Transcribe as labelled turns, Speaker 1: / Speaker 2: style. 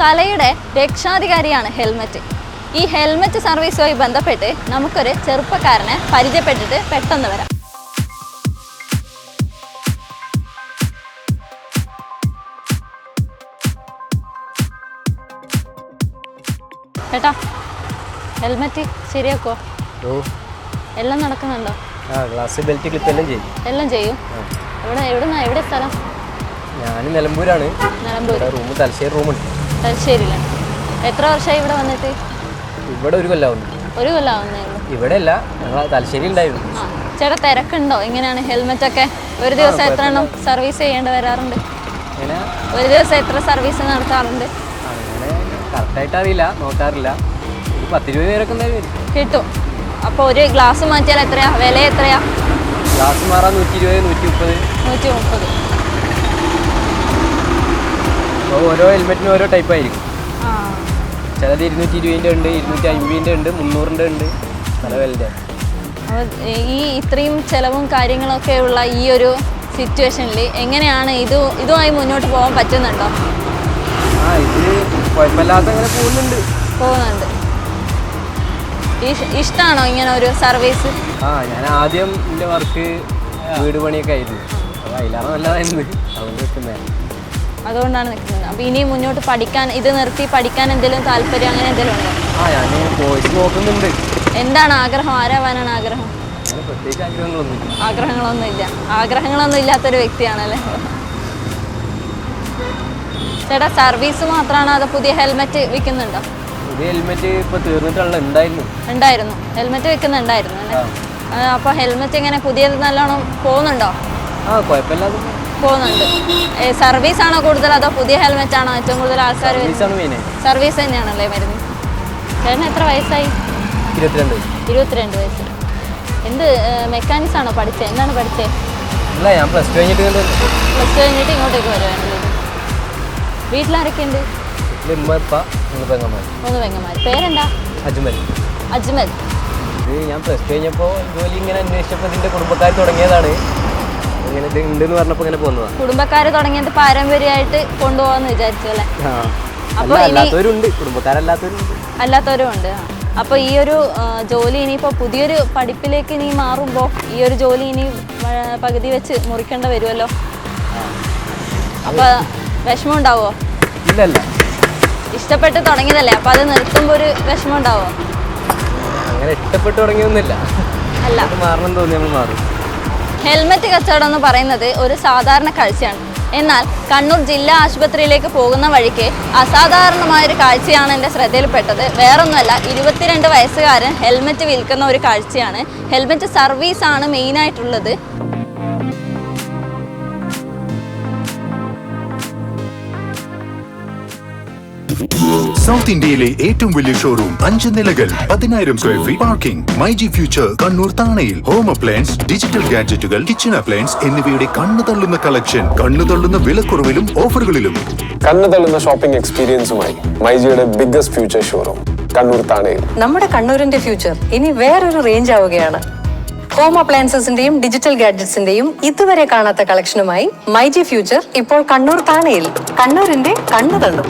Speaker 1: തലയുടെ രക്ഷാധികാരിയാണ് ഹെൽമെറ്റ്. ഈ ഹെൽമറ്റ് സർവീസുമായി ബന്ധപ്പെട്ട് നമുക്കൊരു ചെറുപ്പക്കാരനെ പരിചയപ്പെട്ടിട്ട് പെട്ടെന്ന് വരാം. ചേട്ടാ ഹെൽമറ്റ് ശരിയാക്കോ എല്ലാം നടക്കുന്നുണ്ടോ?
Speaker 2: ഗ്ലാസ് ബെൽറ്റ് ക്ലിപ്പ് എല്ലാം ചെയ്യും.
Speaker 1: എല്ലാം ചെയ്യും? എവിടെ എവിടെ സ്ഥലം?
Speaker 2: ഞാൻ നിലമ്പൂരാണ്.
Speaker 1: നിലമ്പൂർ
Speaker 2: റൂം തലശ്ശേരി റൂമുണ്ട്
Speaker 1: തലശ്ശേരിയിലാണ് എത്ര വർഷമായി ഇവിടെ വന്നിട്ട്?
Speaker 2: ഇവിടെ ഒരു കൊല്ലാവുന്നു
Speaker 1: ഒരു കൊല്ലാവുന്നേ ഉള്ളൂ
Speaker 2: ഇവിടെ അല്ല തലശ്ശേരി ഉണ്ടായിരുന്നു.
Speaker 1: ചേട്ടാ തിരക്കുണ്ടോ? എങ്ങനെയാണ് ഹെൽമെറ്റ് ഒക്കെ ഒരു ദിവസം എത്ര എണ്ണം സർവീസ് ചെയ്യേണ്ടി വരാറുണ്ട്? ഒരു ദിവസം എത്ര സർവീസ് നടത്താറുണ്ട്?
Speaker 2: കറക്റ്റായിട്ട് അറിയില്ല നോക്കാറില്ല. പത്ത് രൂപ പേരൊക്കെ
Speaker 1: കിട്ടും. അപ്പോൾ ഒരു ഗ്ലാസ് മാറ്റിയാൽ എത്രയാ? വില എത്രയാ?
Speaker 2: ഗ്ലാസ് മാറാൻ നൂറ്റി ഇരുപത് നൂറ്റി മുപ്പത്
Speaker 1: നൂറ്റി മുപ്പത്
Speaker 2: ഓരോ ഹെൽമെറ്റിനും ഓരോ ടൈപ്പ് ആയിരിക്കും. ചിലത് ഇരുന്നൂറ്റി ഇരുപതിന്റെ ഉണ്ട് ഇരുന്നൂറ്റി അമ്പതിന്റെ ഉണ്ട് മുന്നൂറിന്റെ ഉണ്ട്. പല
Speaker 1: വിലന്റെ ഈ ഇത്രയും ചിലവും കാര്യങ്ങളൊക്കെ ഉള്ള ഈ ഒരു സിറ്റുവേഷനിൽ എങ്ങനെയാണ് ഇത് ഇതുമായി മുന്നോട്ട് പോകാൻ പറ്റുന്നുണ്ടോ?
Speaker 2: ആ ഇത് കുഴപ്പമില്ലാത്ത അങ്ങനെ പോകുന്നുണ്ട്.
Speaker 1: പോകുന്നുണ്ട്. ഇഷ്ടമാണോ ഇഷ്ടാണോ ഇങ്ങനെ ഒരു സർവീസ്
Speaker 2: ആ ഞാൻ ആദ്യം എന്റെ വർക്ക് വീട് പണിയൊക്കെ ആയിരുന്നു. അപ്പോൾ അതിലാണ് നല്ലതായിരുന്നു. അതുകൊണ്ട് നിൽക്കുന്നത്
Speaker 1: അതുകൊണ്ടാണ് നിൽക്കുന്നത്. അപ്പോൾ ഇനി മുന്നോട്ട് പഠിക്കാൻ ഇത് നിർത്തി പഠിക്കാൻ എന്തെങ്കിലും താല്പര്യം അങ്ങനെ എന്തെങ്കിലും ഉണ്ടോ?
Speaker 2: ആ ഞാൻ കോഴ്സ് നോക്കുന്നുണ്ട്.
Speaker 1: എന്താണ് ആഗ്രഹം? ആരാവാനാണ് ആഗ്രഹം? ആഗ്രഹങ്ങളൊന്നും ഇല്ല ആഗ്രഹങ്ങളൊന്നും ഇല്ലാത്തൊരു വ്യക്തിയാണല്ലേ? ചേട്ടാ സർവീസ് മാത്രമാണ് അത് പുതിയ ഹെൽമെറ്റ് വിൽക്കുന്നുണ്ടോ
Speaker 2: പുതിയ ഹെൽമെറ്റ് തീർന്നിട്ടുള്ള ഉണ്ടായിരുന്നു
Speaker 1: ഉണ്ടായിരുന്നു. ഹെൽമെറ്റ് വിൽക്കുന്നുണ്ടായിരുന്നു അല്ലേ? അപ്പോൾ ഹെൽമെറ്റ് എങ്ങനെ പുതിയത് നല്ലോണം പോകുന്നുണ്ടോ?
Speaker 2: ആ കുഴപ്പമില്ലാതെ
Speaker 1: പോകുന്നുണ്ട്. സർവീസ് ആണോ കൂടുതൽ അതോ പുതിയ ഹെൽമെറ്റ് ആണോ ഏറ്റവും കൂടുതൽ ആൾക്കാർ സർവീസ് തന്നെയാണല്ലേ വരുന്നത്? ചേട്ടന് എത്ര വയസ്സായി?
Speaker 2: ഇരുപത്തിരണ്ട്
Speaker 1: ഇരുപത്തിരണ്ട് വയസ്സ്. എന്ത് മെക്കാനിക്സ് ആണോ പഠിച്ചത് എന്താണ് പഠിച്ചത്
Speaker 2: അല്ല ഞാൻ പ്ലസ് ടു കഴിഞ്ഞിട്ട്
Speaker 1: പ്ലസ് ടു കഴിഞ്ഞിട്ട് ഇങ്ങോട്ടേക്ക് വരുവാണല്ലേ വീട്ടിലാരൊക്കെ ഉണ്ട്?
Speaker 2: വീട്ടിൽ ഉമ്മ ഇപ്പ മൂന്ന് പെങ്ങന്മാർ
Speaker 1: പേരെന്താ?
Speaker 2: അജ്മൽ.
Speaker 1: അജ്മൽ.
Speaker 2: ഇത് ഞാൻ പ്ലസ് ടു കഴിഞ്ഞപ്പോൾ ജോലി ഇങ്ങനെ അന്വേഷിച്ചപ്പോൾ ഇതിന്റെ കുടുംബക്കാർ തുടങ്ങിയതാണ്. ഇങ്ങനെ ഇത് ഉണ്ടെന്ന് പറഞ്ഞപ്പോൾ ഇങ്ങനെ പോകുന്നതാ
Speaker 1: കുടുംബക്കാര് തുടങ്ങിയത് പാരമ്പര്യമായിട്ട് കൊണ്ടുപോകാന്ന് വിചാരിച്ചു അല്ലേ? ഇനി-
Speaker 2: അല്ലാത്തവരുണ്ട്. കുടുംബക്കാരല്ലാത്തവരുണ്ട്.
Speaker 1: അല്ലാത്തവരും ഉണ്ട് അപ്പോൾ ഈ ഒരു ആ, ജോലി ഇനിയിപ്പോ പുതിയൊരു പഠിപ്പിലേക്ക് ഇനി മാറുമ്പോ ഈ ഒരു ജോലി ഇനി ആ, പകുതി വെച്ച് മുറിക്കേണ്ട വരുമല്ലോ അപ്പൊ വിഷമം ഉണ്ടാവോ
Speaker 2: ഇല്ലല്ല.
Speaker 1: ഇഷ്ടപ്പെട്ട് തുടങ്ങിയതല്ലേ? അപ്പൊ അത് നിർത്തുമ്പോ ഒരു വിഷമം ഉണ്ടാവോ
Speaker 2: അങ്ങനെ ഇഷ്ടപ്പെട്ട് തുടങ്ങിയൊന്നുമില്ല.
Speaker 1: അല്ല.
Speaker 2: അത് മാറണം തോന്നി നമ്മൾ മാറും.
Speaker 1: ഹെൽമറ്റ് കച്ചവടം എന്ന് പറയുന്നത് ഒരു സാധാരണ കാഴ്ചയാണ്. എന്നാൽ കണ്ണൂർ ജില്ലാ ആശുപത്രിയിലേക്ക് പോകുന്ന വഴിക്ക് അസാധാരണമായ ഒരു കാഴ്ചയാണ് എന്റെ ശ്രദ്ധയിൽപ്പെട്ടത്. വേറൊന്നുമല്ല ഇരുപത്തിരണ്ട് വയസ്സുകാരൻ ഹെൽമറ്റ് വിൽക്കുന്ന ഒരു കാഴ്ചയാണ്. ഹെൽമറ്റ് സർവീസാണ് മെയിനായിട്ടുള്ളത്.
Speaker 3: സൗത്ത് ഇന്ത്യയിലെ ഏറ്റവും വലിയ ഷോറൂം അഞ്ച് നിലകൾ പതിനായിരം square feet parking my G future Kannur താണയിൽ home appliance digital ഗാഡ്ജറ്റുകൾ കിച്ചൺ അപ്ലയൻസ് എന്നിവയുടെ കണ്ണു തള്ളുന്ന കളക്ഷൻ കണ്ണു തള്ളുന്ന വിലക്കുറവിലും ഓഫറുകളിലും
Speaker 4: കണ്ണു തള്ളുന്ന ഷോപ്പിംഗ് എക്സ്പീരിയൻസുമായി മൈജിയുടെ ബിഗ്ഗസ്റ്റ് ഫ്യൂച്ചർ ഷോറൂം കണ്ണൂർ താണയിൽ.
Speaker 5: നമ്മുടെ കണ്ണൂരിന്റെ ഫ്യൂച്ചർ ഇനി വേറൊരു റേഞ്ച് ആവുകയാണ്. ഹോം അപ്ലയൻസസിന്റെയും ഡിജിറ്റൽ ഗാഡ്ജറ്റ്സിന്റെയും ഇതുവരെ കാണാത്ത കളക്ഷനുമായി മൈജി ഫ്യൂച്ചർ ഇപ്പോൾ കണ്ണൂർ താണയിൽ കണ്ണൂരിന്റെ കണ്ണു തള്ളും.